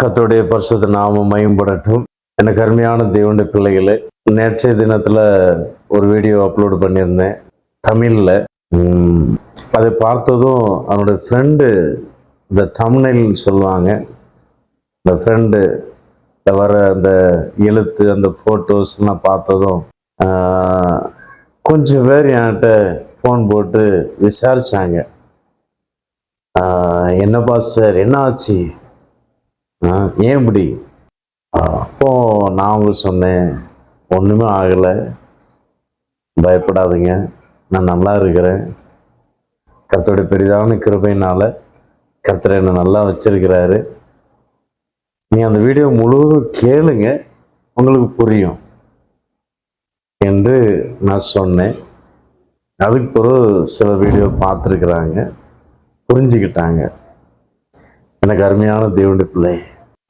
கத்தோடைய பரிசுத்த நாமம் மயம்படட்டும் எனக்கு அருமையான தேவண்ட பிள்ளைகளே நேற்றைய தினத்தில் ஒரு வீடியோ அப்லோடு பண்ணியிருந்தேன். தமிழில் அதை பார்த்ததும் அவனுடைய ஃப்ரெண்டு இந்த தமிழில் சொல்லுவாங்க. இந்த ஃப்ரெண்டு வர அந்த எழுத்து அந்த ஃபோட்டோஸ்லாம் பார்த்ததும் கொஞ்சம் பேர் என்கிட்ட ஃபோன் போட்டு விசாரித்தாங்க என்ன பாஸ்டர் என்ன ஆச்சு? ஏன் இப்படி? அப்போது அப்போ நான் உங்களுக்கு சொன்னேன் ஒன்றுமே ஆகலை. பயப்படாதீங்க. நான் நல்லா இருக்கிறேன். கர்த்தருடைய பெரிதான கிருபையினால் கர்த்தர் என்னை நல்லா வச்சிருக்கிறாரு. நீ அந்த வீடியோ முழுவதும் கேளுங்க. உங்களுக்கு புரியும். என்று நான் சொன்னேன். அதுக்கு பிறகு சில வீடியோ பார்த்துருக்குறாங்க. புரிஞ்சுக்கிட்டாங்க. எனக்கு அருமையான தேவனுடைய பிள்ளை.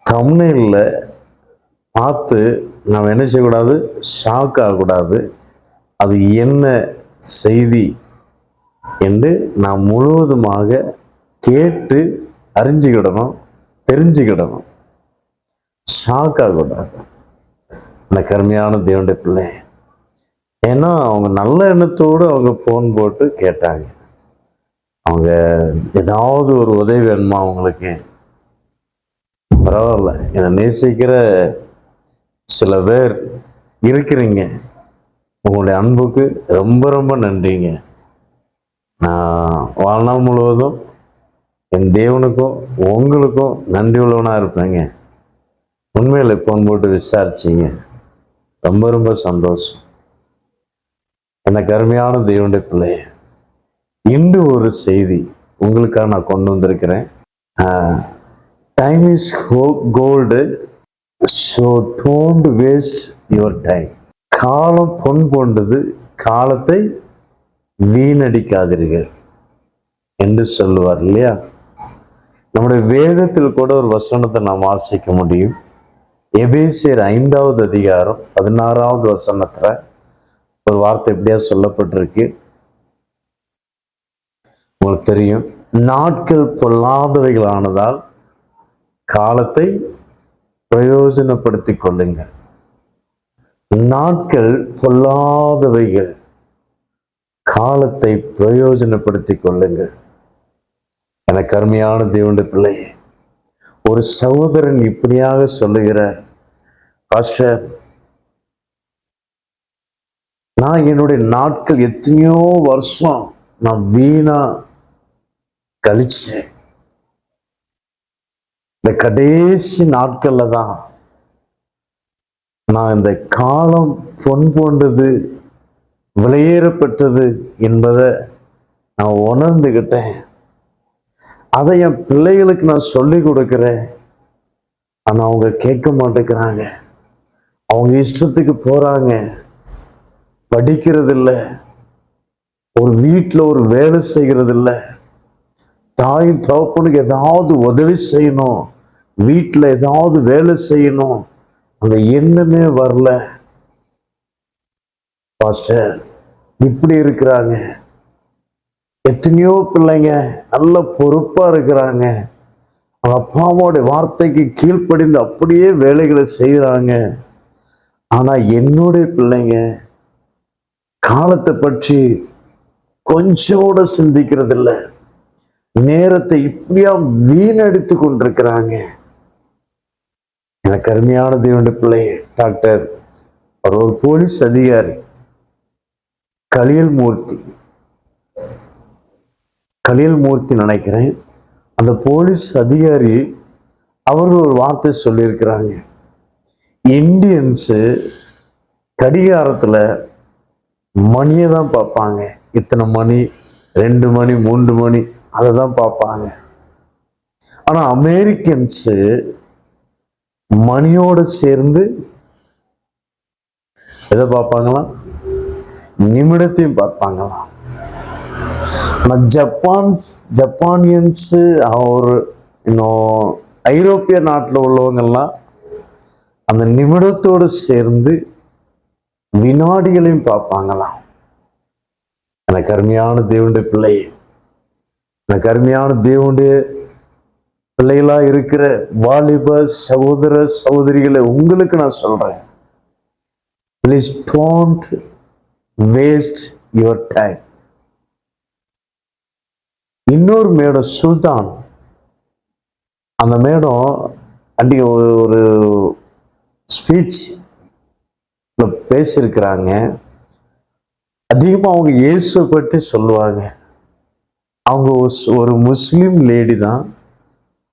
தமிழில் பார்த்து நாம் என்ன செய்யக்கூடாது? ஷாக் ஆகக்கூடாது. அது என்ன செய்தி என்று நாம் முழுவதுமாக கேட்டு அறிஞ்சுக்கிடணும் தெரிஞ்சுக்கிடணும். ஷாக் ஆகக்கூடாது. எனக்கு அருமையான தேவனுடைய பிள்ளை. ஏன்னா அவங்க நல்ல எண்ணத்தோடு அவங்க ஃபோன் போட்டு கேட்டாங்க. அவங்க ஏதாவது ஒரு உதவி வேணுமா அவங்களுக்கு? பரவாயில்ல. என்னை நேசிக்கிற சில பேர் இருக்கிறீங்க. உங்களுடைய அன்புக்கு ரொம்ப ரொம்ப நன்றிங்க. நான் வாழ்நாள் முழுவதும் என் தேவனுக்கும் உங்களுக்கும் நன்றி உள்ளவனாக இருப்பேங்க. உண்மையில் ஃபோன் போட்டு விசாரிச்சிங்க. ரொம்ப ரொம்ப சந்தோஷம். எனக்கு அருமையான தேவனுடைய பிள்ளைய. இன்று ஒரு செய்தி உங்களுக்காக நான் கொண்டு வந்திருக்கிறேன். Time is gold so don't waste your time காலம் பொன் போன்றது காலத்தை வீணடிக்காதீர்கள் என்று சொல்லுவார் இல்லையா? நம்முடைய வேதத்தில் கூட ஒரு வசனத்தை நாம் வாசிக்க முடியும். எபேசியர் ஐந்தாவது அதிகாரம் பதினாறாவது வசனத்தில் ஒரு வார்த்தை எப்படியா சொல்லப்பட்டிருக்கு? உங்களுக்கு தெரியும். நாட்கள் பொல்லாதவைகளானதால் காலத்தை பிரயோஜனப்படுத்தி கொள்ளுங்கள். நாட்கள் பொல்லாதவைகள் காலத்தை பிரயோஜனப்படுத்தி கொள்ளுங்கள். எனக்கு அருமையான தேவனுடைய பிள்ளை ஒரு சகோதரன் இப்படியாக சொல்லுகிறார் பாஸ்டர் நான் என்னுடைய நாட்கள் எத்தனையோ வருஷம் நான் வீணா கழிச்சிட்டேன் இந்த கடைசி நாட்கள்ல தான் நான் இந்த காலம் பொன் போன்றது விலையேறப்பட்டது என்பதை நான் உணர்ந்துக்கிட்டேன் அதை என் பிள்ளைகளுக்கு நான் சொல்லி கொடுக்குறேன். ஆனால் அவங்க கேட்க மாட்டேங்கிறாங்க. அவங்க இஷ்டத்துக்கு போகிறாங்க படிக்கிறதில்ல. ஒரு வீட்டில் ஒரு வேலை செய்கிறதில்லை. தாயும் தகப்பனுக்கு ஏதாவது உதவி செய்யணும். வீட்டில் ஏதாவது வேலை செய்யணும். அந்த எண்ணமே வரல. பாஸ்டர் இப்படி இருக்கிறாங்க. எத்தனையோ பிள்ளைங்க நல்ல பொறுப்பாக இருக்கிறாங்க. அவங்க அப்பா அம்மாவுடைய வார்த்தைக்கு கீழ்ப்படிந்து அப்படியே வேலைகளை செய்கிறாங்க ஆனால் என்னுடைய பிள்ளைங்க காலத்தை பற்றி கொஞ்சம் கூட சிந்திக்கிறதில்லை. நேரத்தை இப்படியா வீணடித்து கொண்டிருக்கிறாங்க. எனக்கு அருமையான தேவனுடைய பிள்ளை டாக்டர் அவர் ஒரு போலீஸ் அதிகாரி கலியல் மூர்த்தி கலியல் மூர்த்தி நினைக்கிறேன். அந்த போலீஸ் அதிகாரி அவர்கள் ஒரு வார்த்தை சொல்லியிருக்கிறாங்க. இந்தியன்ஸு கடிகாரத்தில் மணியை தான் பார்ப்பாங்க. இத்தனை மணி ரெண்டு மணி மூன்று மணி அதை தான் பார்ப்பாங்க. ஆனால் அமெரிக்கன்ஸு மணியோடு சேர்ந்து எதை பார்ப்பாங்களாம்? நிமிடத்தையும் பார்ப்பாங்களாம். ஆனால் ஜப்பான்ஸ் ஜப்பானியன்ஸு ஒரு இன்னும் ஐரோப்பிய நாட்டில் உள்ளவங்கெல்லாம் அந்த நிமிடத்தோடு சேர்ந்து வினாடிகளையும் பார்ப்பாங்களாம். எனக்கு அருமையான தேவனுடைய பிள்ளை எனக்கு அருமையான தேவனுடைய பிள்ளைகளாக இருக்கிற வாலிப சகோதர சகோதரிகளை உங்களுக்கு நான் சொல்றேன். Please don't waste your time இன்னொரு மேடம் சுல்தான். அந்த மேடம் அன்றைக்கி ஒரு ஒரு ஸ்பீச் பேசியிருக்கிறாங்க. அதிகமாக அவங்க இயேசுவை பற்றி சொல்லுவாங்க. அவங்க ஒரு- முஸ்லீம் லேடி தான்.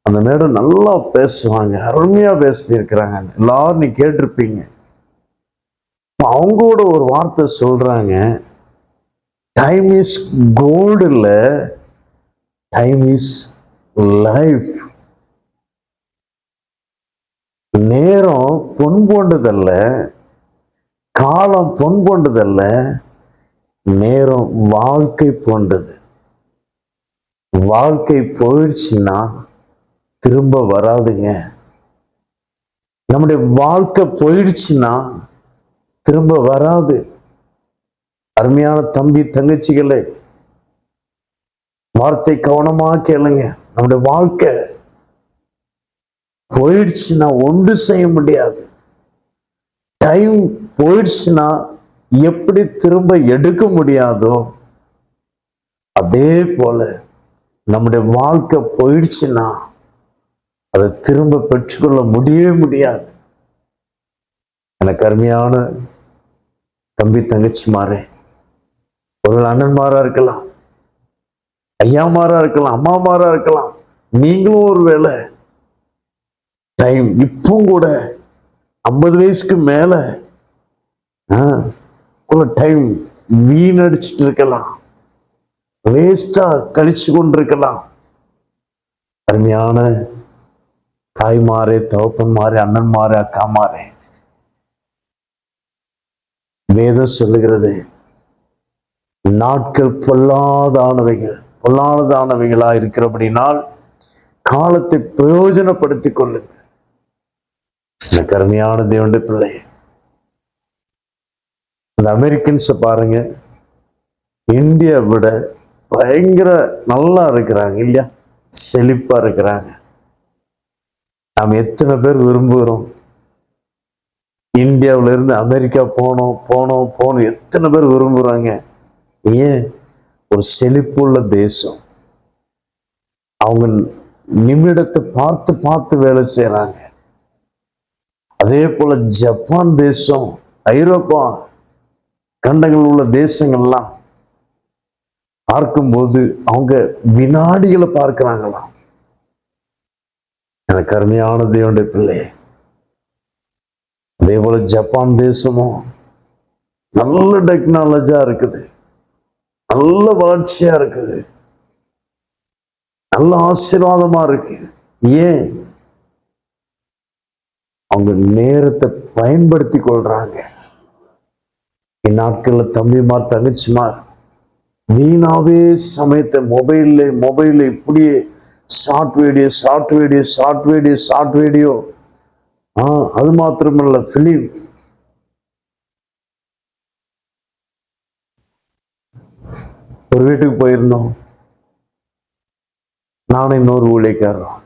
அந்த மேடம் நல்லா பேசுவாங்க. அருமையாக பேசியிருக்கிறாங்க. எல்லாரும் நீ கேட்டிருப்பீங்க. அவங்களோட ஒரு வார்த்தை சொல்கிறாங்க டைம் இஸ் கோல்டு இல்லை டைம் இஸ் லைஃப் நேரம் பொன் போன்றதல்ல காலம் பொன் போன்றதல்ல நேரம் வாழ்க்கை போன்றது. வாழ்க்கை போயிடுச்சுன்னா திரும்ப வராதுங்க. நம்முடைய வாழ்க்கை போயிடுச்சுன்னா திரும்ப வராது. அருமையான தம்பி தங்கச்சிகளே வார்த்தை கவனமா கேளுங்க. நம்முடைய வாழ்க்கை போயிடுச்சுன்னா ஒன்று செய்ய முடியாது. டைம் போயிடுச்சுன்னா எப்படி திரும்ப எடுக்க முடியாதோ அதே போல நம்முடைய வாழ்க்கை போயிடுச்சுன்னா அதை திரும்ப பெற்றுக்கொள்ள முடியவே முடியாது. எனக்கு அருமையான தம்பி தங்கச்சி மாறே ஒரு அண்ணன்மாரா இருக்கலாம் ஐயாமாரா இருக்கலாம் அம்மாமாரா இருக்கலாம் நீங்களும் ஒரு வேலை டைம் இப்பவும் கூட ஐம்பது வயசுக்கு மேல கூட டைம் வீணடிச்சிட்டு இருக்கலாம். வேஸ்டா கழிச்சு கொண்டிருக்கலாம். அருமையான தாய்மாரே தகப்பன்மாரே அண்ணன்மாரே அக்காமாரே. வேதம் சொல்லுகிறது நாட்கள் பொல்லாதானவைகள் பொல்லாததானவைகளா இருக்கிறபடினால் காலத்தை பிரயோஜனப்படுத்திக் கொள்ளுங்கள். கருமையான அருமையான தேவனுடைய பிள்ளை. இந்த அமெரிக்கன்ஸை பாருங்க இந்தியா விட பயங்கர நல்லா இருக்கிறாங்க இல்லையா? செழிப்பா இருக்கிறாங்க. நாம் எத்தனை பேர் விரும்புகிறோம்? இந்தியாவுல இருந்து அமெரிக்கா போனோம் போனோம் போனோம். எத்தனை பேர் விரும்புறாங்க? ஏன்? ஒரு செழிப்புள்ள தேசம். அவங்க நிமிடத்தை பார்த்து பார்த்து வேலை செய்கிறாங்க அதே போல ஜப்பான் தேசம் ஐரோப்பா கண்டங்கள் உள்ள தேசங்கள்லாம் பார்க்கும்போது அவங்க வினாடிகளை பார்க்கிறாங்களாம். எனக்கு அருமையான தேவனுடைய பிள்ளை. அதே போல ஜப்பான் தேசமும் நல்ல டெக்னாலஜியா இருக்குது. நல்ல வளர்ச்சியா இருக்குது. நல்ல ஆசீர்வாதமா இருக்கு. ஏன்? அவங்க நேரத்தை பயன்படுத்தி கொள்றாங்க. இந்நாட்கள்ல தம்பிமார் தங்கச்சிமார் வீணாவே சமயத்தை மொபைல்ல மொபைல்ல இப்படியே short video short video short video short video ஆ அது மாத்திரமல்ல ஃபிலிம் ஒரு வீட்டுக்கு போயிருந்தோம். நானும் இன்னொரு ஊழியக்காரரும்.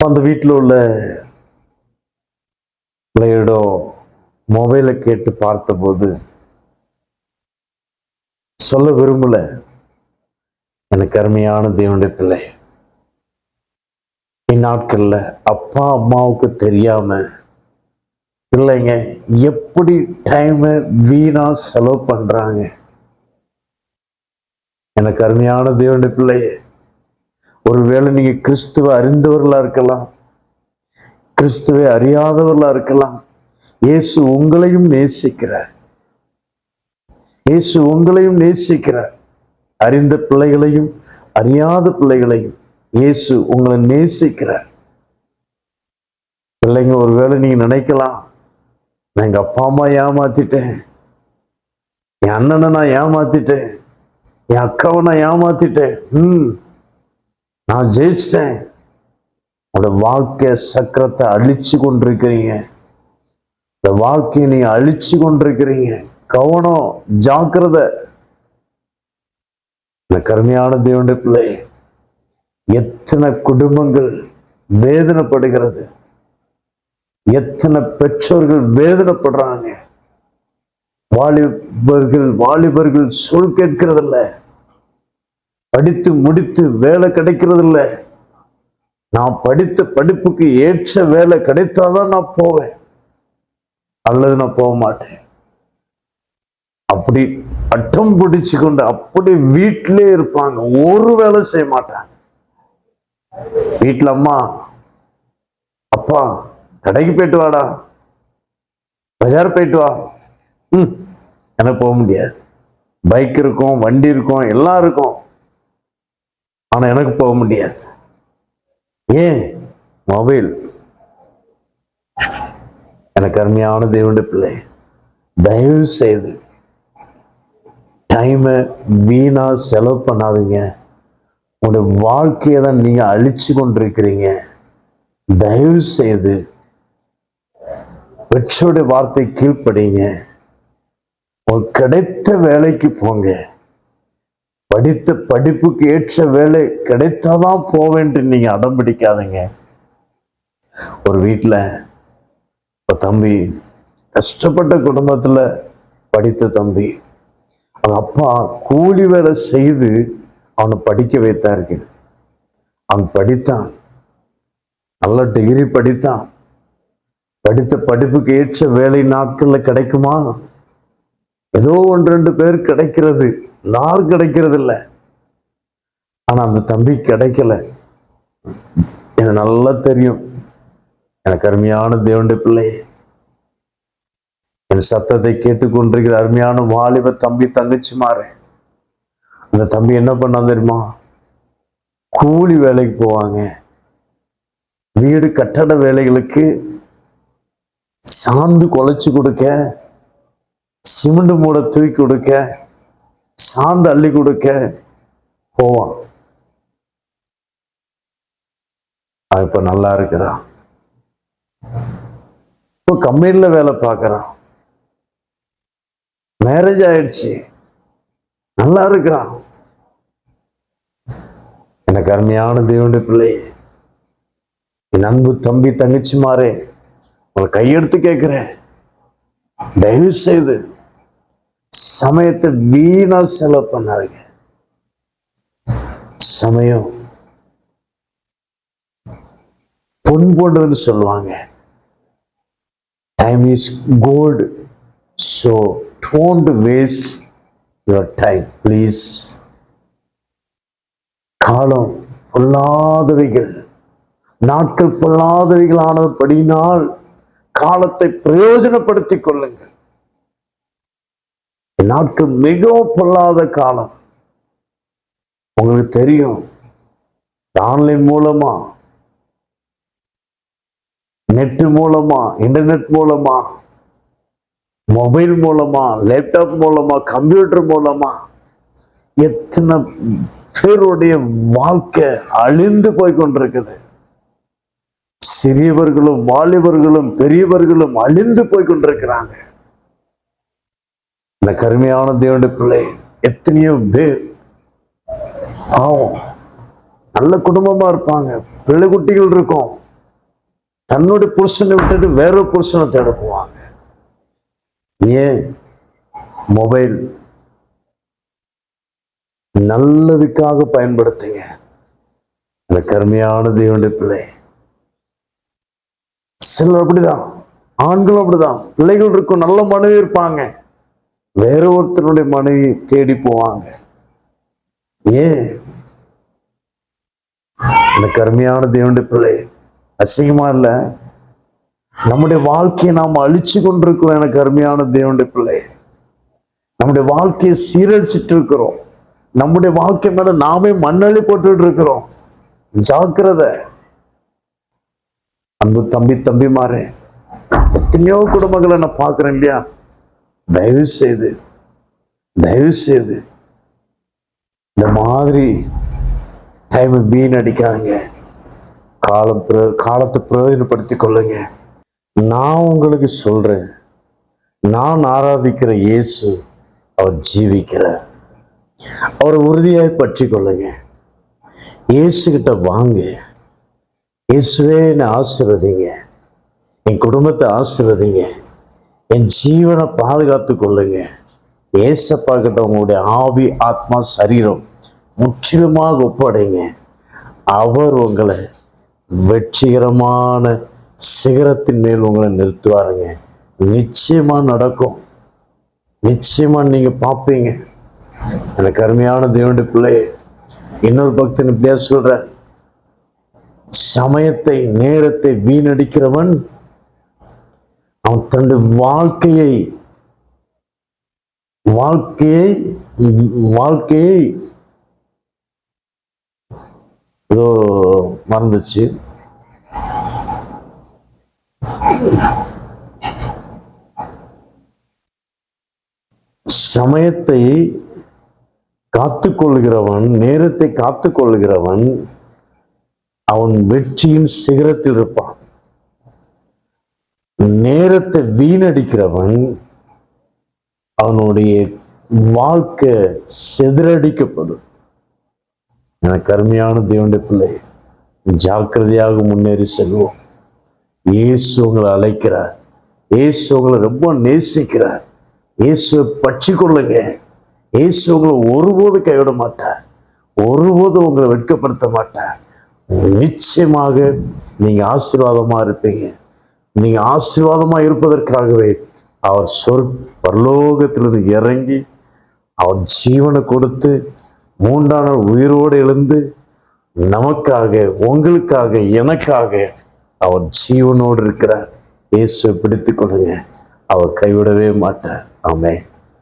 அந்த வீட்டில் உள்ள பிள்ளையோட மொபைலை கேட்டு பார்த்தபோது சொல்ல விரும்பல. எனக்கு அருமையான தேவனுடைய பிள்ளை. இந்நாட்கள்ல அப்பா அம்மாவுக்கு தெரியாம பிள்ளைங்க எப்படி டைமை வீணா செலவு பண்றாங்க. எனக்கு அருமையான தேவனுடைய பிள்ளையே ஒருவேளை நீங்க கிறிஸ்துவ அறிந்தவர்களா இருக்கலாம் கிறிஸ்துவை அறியாதவர்களா இருக்கலாம் இயேசு உங்களையும் நேசிக்கிறார். இயேசு உங்களையும் நேசிக்கிறார். அறிந்த பிள்ளைகளையும் அறியாத பிள்ளைகளையும் இயேசு உங்களை நேசிக்கிறார். பிள்ளைங்க ஒருவேளை நீங்க நினைக்கலாம் நான் எங்க அப்பா அம்மா ஏமாத்திட்டேன். என் அண்ணனை நான் ஏமாத்திட்டேன். என் அக்காவை நான் ஏமாத்திட்டேன். ம் நான் ஜெயிச்சிட்டேன். உங்களோட வாழ்க்கை சக்கரத்தை அழிச்சு கொண்டிருக்கிறீங்க. இந்த வாழ்க்கையை நீங்க அழிச்சு கொண்டிருக்கிறீங்க. கவனம் ஜாக்கிரதை. இந்த கருமையான தேவனுடைய பிள்ளை எத்தனை குடும்பங்கள் வேதனைப்படுகிறது. எத்தனை பெற்றோர்கள் வேதனைப்படுறாங்க. வாலிபர்கள் வாலிபர்கள் சொல் கேட்கிறதில்ல. படித்து முடித்து வேலை கிடைக்கிறதில்ல. நான் படித்த படிப்புக்கு ஏற்ற வேலை கிடைத்தாதான் நான் போவேன். அல்லது நான் போக மாட்டேன். அப்படி அட்டம் பிடிச்சு கொண்டு அப்படி வீட்டிலே இருப்பாங்க. ஒரு வேலை செய்ய மாட்டாங்க. வீட்டுல அம்மா அப்பா கடைக்கு போயிட்டு வாடா. பஜார் போயிட்டு வா. ம் எனக்கு போக முடியாது. பைக் இருக்கும் வண்டி இருக்கும் எல்லாம் இருக்கும். ஆனா எனக்கு போக முடியாது. ஏன்? மொபைல். எனக்கு அருமையான தேவனுடைய பிள்ளை. தயவு செய்து டைமை வீணாக செலவு பண்ணாதீங்க. உங்களுடைய வாழ்க்கையை தான் நீங்கள் அழிச்சு கொண்டிருக்கிறீங்க. தயவு செய்து பெற்றோருடைய வார்த்தை கீழ்ப்படிங்க. உங்களுக்கு கிடைத்த வேலைக்கு போங்க. படித்த படிப்புக்கு ஏற்ற வேலை கிடைத்தாதான் போவேன்ட்டு நீங்க அடம் பிடிக்காதீங்க. ஒரு வீட்டில் தம்பி கஷ்டப்பட்ட குடும்பத்தில் படித்த தம்பி அவன் அப்பா கூலி வேலை செய்து அவனை படிக்க வைத்தாருக்கு அவன் படித்தான். நல்ல டிகிரி படித்தான். படித்த படிப்புக்கு ஏற்ற வேலை நாட்களில் கிடைக்குமா? ஏதோ ஒன்று ரெண்டு பேர் கிடைக்கிறது. எல்லாரும் கிடைக்கிறது இல்லை. ஆனால் அந்த தம்பி கிடைக்கல. எனக்கு நல்லா தெரியும். எனக்கு அருமையான தேவனுடைய பிள்ளை என் சத்தத்தை கேட்டுக்கொண்டிருக்கிற அருமையான வாலிப தம்பி தங்கச்சி மாறு அந்த தம்பி என்ன பண்ணா தெரியுமா? கூலி வேலைக்கு போவாங்க. வீடு கட்டட வேலைகளுக்கு சாந்து குலைச்சு கொடுக்க சிமெண்ட் மூட தூக்கி கொடுக்க சாந்து அள்ளி கொடுக்க போவான். இப்ப நல்லா இருக்கிறான். இப்போ கம்பெனில வேலை பார்க்கறான். மேரேஜ் ஆயிடுச்சு. நல்லா இருக்கிறான். எனக்கு அருமையான தேவனுடைய பிள்ளை. என் அன்பு தம்பி தங்கச்சி மாறே உங்களை கையெடுத்து கேட்கிறேன். தயவு செய்து சமயத்தை வீணா செலவு பண்ணாதீங்க. சமயம் பொன் போன்றதுன்னு சொல்லுவாங்க. Time is gold so don't waste your time please காலம் பொல்லாதவைகள் நாட்கள் பொல்லாதவைகளானபடியினால் காலத்தை பிரயோஜனப்படுத்திக் கொள்ளுங்கள். நாட்கள் மிகவும் பொல்லாத காலம். உங்களுக்கு தெரியும் ஆன்லைன் மூலமா நெட் மூலமா இன்டர்நெட் மூலமா மொபைல் மூலமா லேப்டாப் மூலமா கம்ப்யூட்டர் மூலமா எத்தனை பேருடைய வாழ்க்கை அழிந்து போய் கொண்டிருக்குது. சிறியவர்களும் வாலிபர்களும் பெரியவர்களும் அழிந்து போய் கொண்டிருக்கிறாங்க. இந்த கருமையான தேவனுடைய பிள்ளை எத்தனையோ பேர் பாவம் நல்ல குடும்பமா இருப்பாங்க பிள்ளை குட்டிகள் இருக்கும். தன்னுடைய புருஷனை விட்டுட்டு வேற புருஷனை தேட போவாங்க. ஏன் மொபைல் நல்லதுக்காக பயன்படுத்துங்க? இந்த கருமையான தேவனுடைய பிள்ளை. சிலர் அப்படிதான். ஆண்களும் அப்படிதான். பிள்ளைகள் இருக்கும் நல்ல மனைவி இருப்பாங்க. வேற ஒருத்தனுடைய மனைவி தேடி போவாங்க. ஏன்? இந்த கருமையான தேவனுடைய பிள்ளை. அசிங்கமா இல்லை? நம்முடைய வாழ்க்கையை நாம் அழிச்சு கொண்டிருக்கிறோம் எனக்கு அருமையான தேவனுடைய பிள்ளை நம்முடைய வாழ்க்கையை சீரழிச்சிட்டு இருக்கிறோம். நம்முடைய வாழ்க்கை மேல நாமே மண்ணள்ளி போட்டுட்டு இருக்கிறோம். ஜாக்கிரதை. அன்பு தம்பி தம்பி மாறேன் எத்தனையோ குடும்பங்களை நான் பார்க்குறேன் இல்லையா? தயவு செய்து தயவு செய்து இந்த மாதிரி டைம் வீண் அடிக்காதீங்க காலம் பிர- காலத்தை பிரயோஜனப்படுத்தி கொள்ளுங்க. நான் உங்களுக்கு சொல்கிறேன் நான் ஆராதிக்கிற இயேசு அவர் ஜீவிக்கிறார். அவரை உறுதியாக பற்றி கொள்ளுங்க. இயேசுகிட்ட வாங்க. இயேசுவே என்னை ஆசிர்வதிங்க. என் குடும்பத்தை ஆசிர்வதிங்க. என் ஜீவனை பாதுகாத்து கொள்ளுங்க. ஏசப்பா கிட்ட உங்களுடைய ஆவி ஆத்மா சரீரம் முற்றிலுமாக ஒப்படைங்க. அவர் உங்களை வெற்றிகரமான சிகரத்தின் மேல் உங்களை நிறுத்துவாருங்க. நிச்சயமா நடக்கும். நிச்சயமா நீங்க பார்ப்பீங்க. எனக்கு அருமையான தேவனுடைய பிள்ளை இன்னொரு பக்தன் இப்படியா சொல்ற சமயத்தை நேரத்தை வீணடிக்கிறவன் அவன் தன்னுடைய வாழ்க்கையை வாழ்க்கையை வாழ்க்கையை ஏதோ மறந்துச்சு. சமயத்தை காத்துக்கொள்கிறவன் நேரத்தை காத்துக்கொள்கிறவன் அவன் வெற்றியின் சிகரத்தில் இருப்பான். நேரத்தை வீணடிக்கிறவன் அவனுடைய வாழ்க்கை செதறடிக்கப்படும். எனக்கு கருமையான தேவனுடைய பிள்ளை ஜாக்கிரதையாக முன்னேறி செல்வோம். இயேசு உங்களை அழைக்கிறார். இயேசு உங்களை ரொம்ப நேசிக்கிறார். இயேசுவை பற்றி கொள்ளுங்க இயேசு உங்களை ஒருபோதும் கைவிட மாட்டார். ஒருபோதும் உங்களை வெட்கப்படுத்த மாட்டார். நிச்சயமாக நீங்கள் ஆசீர்வாதமாக இருப்பீங்க. நீங்கள் ஆசீர்வாதமாக இருப்பதற்காகவே அவர் சொற் பரலோகத்திலிருந்து இறங்கி அவர் ஜீவனை கொடுத்து மூன்றாம் உயிரோடு எழுந்து நமக்காக உங்களுக்காக எனக்காக அவர் ஜீவனோடு இருக்கிறார் இயேசுவை பிடித்துக் கொள்ளுங்க அவர் கைவிடவே மாட்டார். ஆமே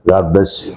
காட் பிளஸ் யூ